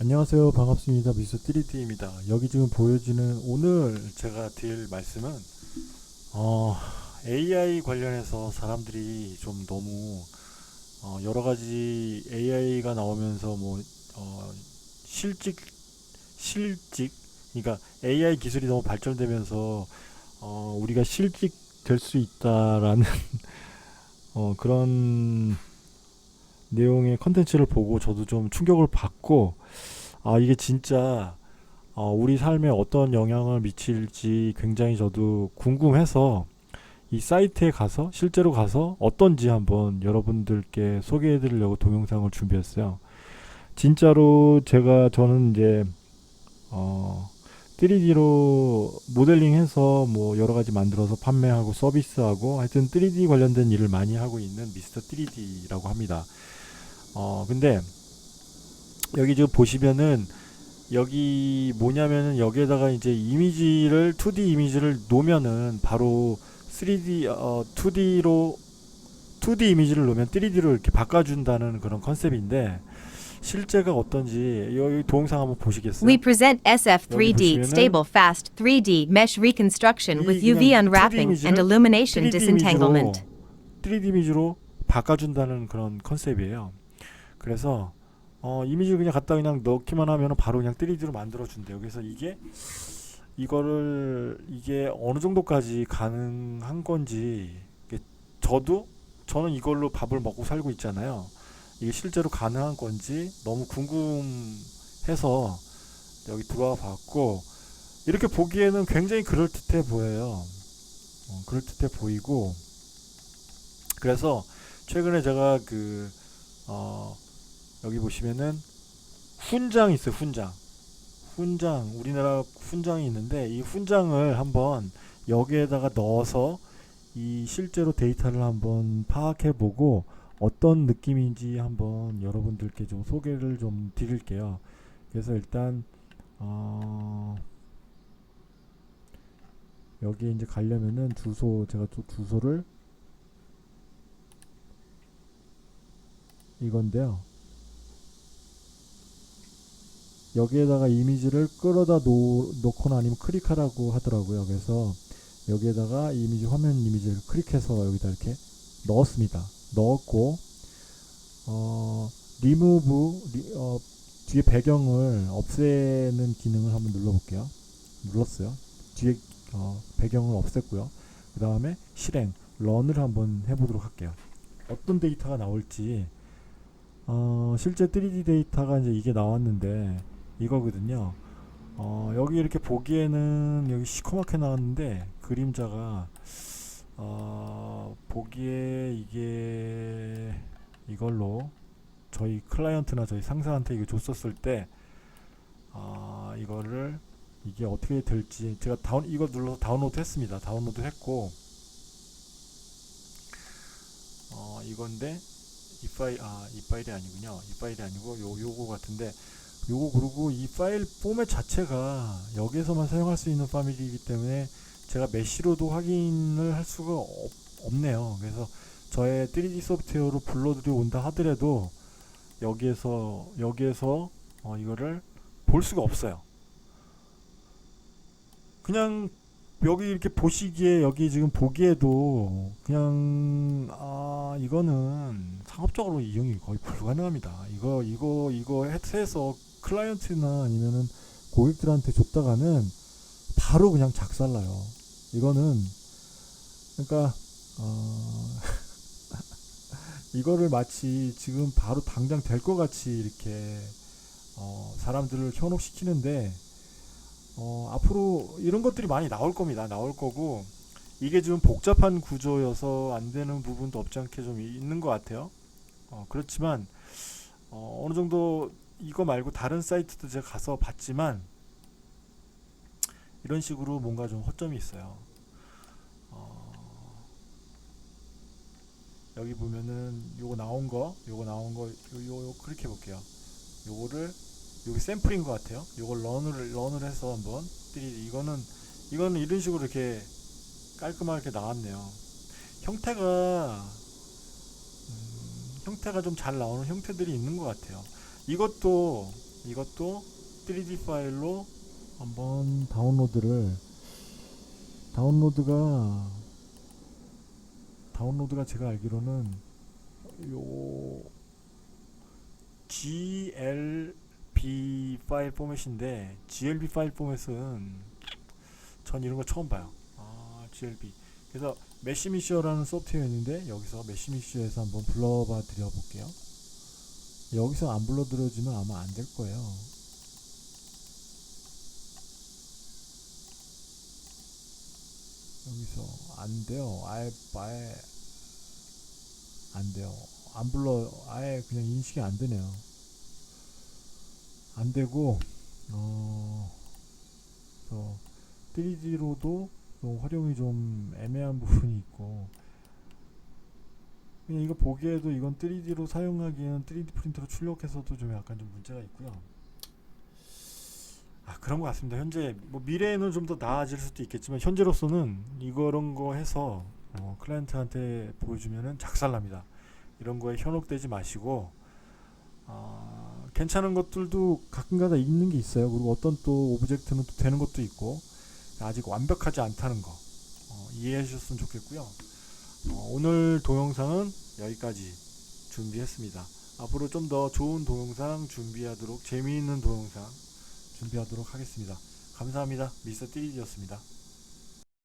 안녕하세요. 반갑습니다. 미스 3D입니다. 여기 지금 보여지는 오늘 제가 드릴 말씀은 어, AI 관련해서 사람들이 좀 너무 어, 여러 가지 AI가 나오면서 뭐 어, 실직 실직 그러니까 AI 기술이 너무 발전되면서 어, 우리가 실직 될 수 있다라는 어, 그런 내용의 컨텐츠를 보고 저도 좀 충격을 받고 아 이게 진짜 어, 우리 삶에 어떤 영향을 미칠지 굉장히 저도 궁금해서 이 사이트에 가서 실제로 가서 어떤지 한번 여러분들께 소개해 드리려고 동영상을 준비했어요. 진짜로 제가 저는 이제 어 3D로 모델링해서 뭐 여러 가지 만들어서 판매하고 서비스하고 하여튼 3D 관련된 일을 많이 하고 있는 미스터 3D라고 합니다. 어 근데 여기 지금 보시면은 여기 뭐냐면은 여기에다가 이제 이미지를 2D 이미지를 놓으면은 바로 3D 어 2D로 2D 이미지를 놓으면 3D로 이렇게 바꿔준다는 그런 컨셉인데 실제가 어떤지 여기 동영상 한번 보시겠어요? We present SF3D 보시면은 Stable Fast 3D Mesh Reconstruction with 이 UV unwrapping 2D and illumination 3D disentanglement. 이미지로 3D 이미지로 바꿔준다는 그런 컨셉이에요. 그래서 어, 이미지를 그냥 갖다 그냥 넣기만 하면 바로 그냥 3D로 만들어 준대요. 그래서 이게 이거를 이게 어느 정도까지 가능한 건지 저도 저는 이걸로 밥을 먹고 살고 있잖아요. 이게 실제로 가능한 건지 너무 궁금해서 여기 들어와 봤고 이렇게 보기에는 굉장히 그럴듯해 보여요. 어, 그럴듯해 보이고 그래서 최근에 제가 그 어, 여기 보시면은 훈장 있어요 훈장 훈장 우리나라 훈장이 있는데 이 훈장을 한번 여기에다가 넣어서 이 실제로 데이터를 한번 파악해 보고 어떤 느낌인지 한번 여러분들께 좀 소개를 좀 드릴게요 그래서 일단 어, 여기 이제 가려면은 주소 제가 또 주소를 이건데요. 여기에다가 이미지를 끌어다 놓, 놓거나 아니면 클릭하라고 하더라고요. 그래서 여기에다가 이미지 화면 이미지를 클릭해서 여기다 이렇게 넣었습니다. 넣었고 어 리무브 리, 어, 뒤에 배경을 없애는 기능을 한번 눌러볼게요. 눌렀어요. 뒤에 어, 배경을 없앴고요. 그 다음에 실행 런을 한번 해보도록 할게요. 어떤 데이터가 나올지 어, 실제 3D 데이터가 이제 이게 나왔는데 이거거든요. 어, 여기 이렇게 보기에는 여기 시커멓게 나왔는데 그림자가 어, 보기에 이게 이걸로 저희 클라이언트나 저희 상사한테 이거 줬었을 때 아, 이거를 이게 어떻게 될지 제가 다운 이거 눌러서 다운로드 했습니다. 다운로드 했고 어, 이건데 이 파일 아 이 파일이 아니군요. 이 파일이 아니고 요 요거 같은데 요거 그리고 이 파일 포맷 자체가 여기에서만 사용할 수 있는 파일이기 때문에 제가 메시로도 확인을 할 수가 없, 없네요. 그래서 저의 3D 소프트웨어로 불러들여 온다 하더라도 여기에서 여기에서 어, 이거를 볼 수가 없어요. 그냥 여기 이렇게 보시기에 여기 지금 보기에도 그냥 아 이거는 상업적으로 이용이 거의 불가능합니다. 이거 이거 이거 해서 클라이언트나 아니면은 고객들한테 줬다가는 바로 그냥 작살나요. 이거는 그러니까 어 이거를 마치 지금 바로 당장 될 것 같이 이렇게 어 사람들을 현혹시키는데 어, 앞으로 이런 것들이 많이 나올 겁니다. 나올 거고 이게 좀 복잡한 구조여서 안 되는 부분도 없지 않게 좀 있는 것 같아요. 어, 그렇지만 어, 어느 정도 이거 말고 다른 사이트도 제가 가서 봤지만 이런 식으로 뭔가 좀 허점이 있어요. 어, 여기 보면은 요거 나온 거, 요거 나온 거, 요, 요, 요 클릭해 볼게요. 요거를 여기 샘플인 것 같아요. 이걸 런을 런을 해서 한번 3D 이거는 이거는 이런 식으로 이렇게 깔끔하게 나왔네요. 형태가 음, 형태가 좀 잘 나오는 형태들이 있는 것 같아요. 이것도 이것도 3D 파일로 한번 다운로드를 다운로드가 다운로드가 제가 알기로는 요 GLB 파일 포맷인데 GLB 파일 포맷은 전 이런 거 처음 봐요. 아 GLB. 그래서 메시미셔라는 소프트웨어인데 여기서 메시미셔에서 한번 불러봐 드려 볼게요. 여기서 안 불러드려지면 아마 안 될 거예요. 여기서 안 돼요. 아예 아예 안 돼요. 안 불러 아예 그냥 인식이 안 되네요. 안 되고 어 그래서 3D로도 좀 활용이 좀 애매한 부분이 있고 그냥 이거 보기에도 이건 3D로 사용하기에는 3D 프린터로 출력해서도 좀 약간 좀 문제가 있고요. 아 그런 것 같습니다. 현재 뭐 미래에는 좀 더 나아질 수도 있겠지만 현재로서는 이런 거 해서 어, 클라이언트한테 보여주면은 작살납니다. 이런 거에 현혹되지 마시고 아, 괜찮은 것들도 가끔가다 있는 게 있어요. 그리고 어떤 또 오브젝트는 또 되는 것도 있고 아직 완벽하지 않다는 거 어, 이해해 주셨으면 좋겠고요. 어, 오늘 동영상은 여기까지 준비했습니다. 앞으로 좀 더 좋은 동영상 준비하도록 재미있는 동영상 준비하도록 하겠습니다. 감사합니다. 미스터 3D였습니다.